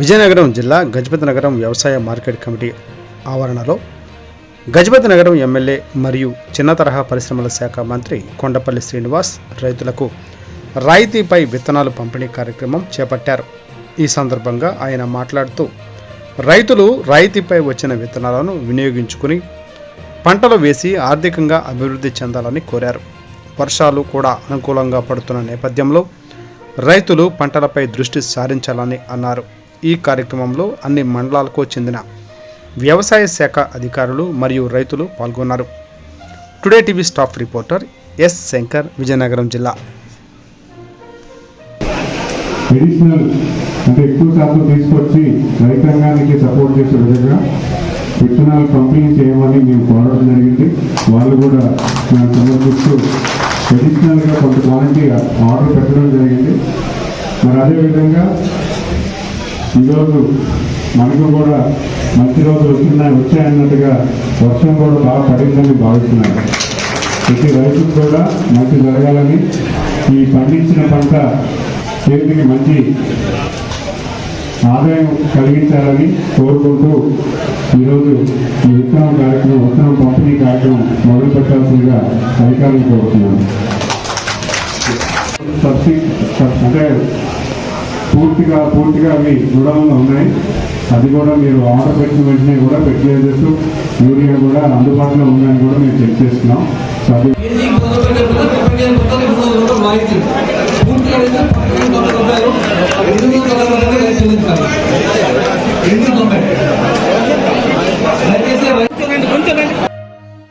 విజయనగరం జిల్లా గజపతి నగరం వ్యవసాయ మార్కెట్ కమిటీ ఆవరణలో గజపతి నగరం ఎమ్మెల్యే మరియు చిన్న తరహా పరిశ్రమల శాఖ మంత్రి కొండపల్లి శ్రీనివాస్ రైతులకు రాయితీపై విత్తనాలు పంపిణీ కార్యక్రమం చేపట్టారు. ఈ సందర్భంగా ఆయన మాట్లాడుతూ రైతులు రాయితీపై వచ్చిన విత్తనాలను వినియోగించుకుని పంటలు వేసి ఆర్థికంగా అభివృద్ధి చెందాలని కోరారు. వర్షాలు కూడా అనుకూలంగా పడుతున్న నేపథ్యంలో రైతులు పంటలపై దృష్టి సారించాలని అన్నారు. ఈ కార్యక్రమంలో అన్ని మండలాలకు చెందిన వ్యవసాయ శాఖ అధికారులు మరియు రైతులు పాల్గొన్నారు. Today TV staff reporter S Shankar Vizianagaram జిల్లా. అడిషనల్ అంటే ఎక్కువ శాతం తీసుకొచ్చి రైతాంగానికి సపోర్ట్ చేసే విధంగా విత్తనాలు పంపిణీ చేయమని మేము కోరడం జరిగింది. వాళ్ళు కూడా నాకు సమర్పిస్తూ అడిషనల్గా కొంత క్వాంటిటీ ఆర్డర్ పెట్టడం జరిగింది. మరి అదేవిధంగా ఈరోజు మనకు కూడా మంచి రోజులు వచ్చినాయి వచ్చాయన్నట్టుగా వర్షం కూడా బాగా పడిందని భావిస్తున్నాను. ప్రతి రైతుకు కూడా మంచి జరగాలని ఈ పండించిన పంట చేతికి మంచి ఆదాయం కలిగించాలని కోరుకుంటూ ఈరోజు ఈ విత్తనం కార్యక్రమం విత్తనం పంపిణీ కార్యక్రమం మొదలు పెట్టాల్సిందిగా అధికారులు కోరుతున్నాను. సబ్సిడీ అంటే పూర్తిగా పూర్తిగా అవి రుణంలో ఉన్నాయి అది కూడా మీరు ఆర్డర్ పెట్టిన వెంటనే కూడా ఫెర్టిలైజర్స్ యూరియా కూడా అందుబాటులో ఉందని కూడా మేము చెక్ చేస్తున్నాం సో అది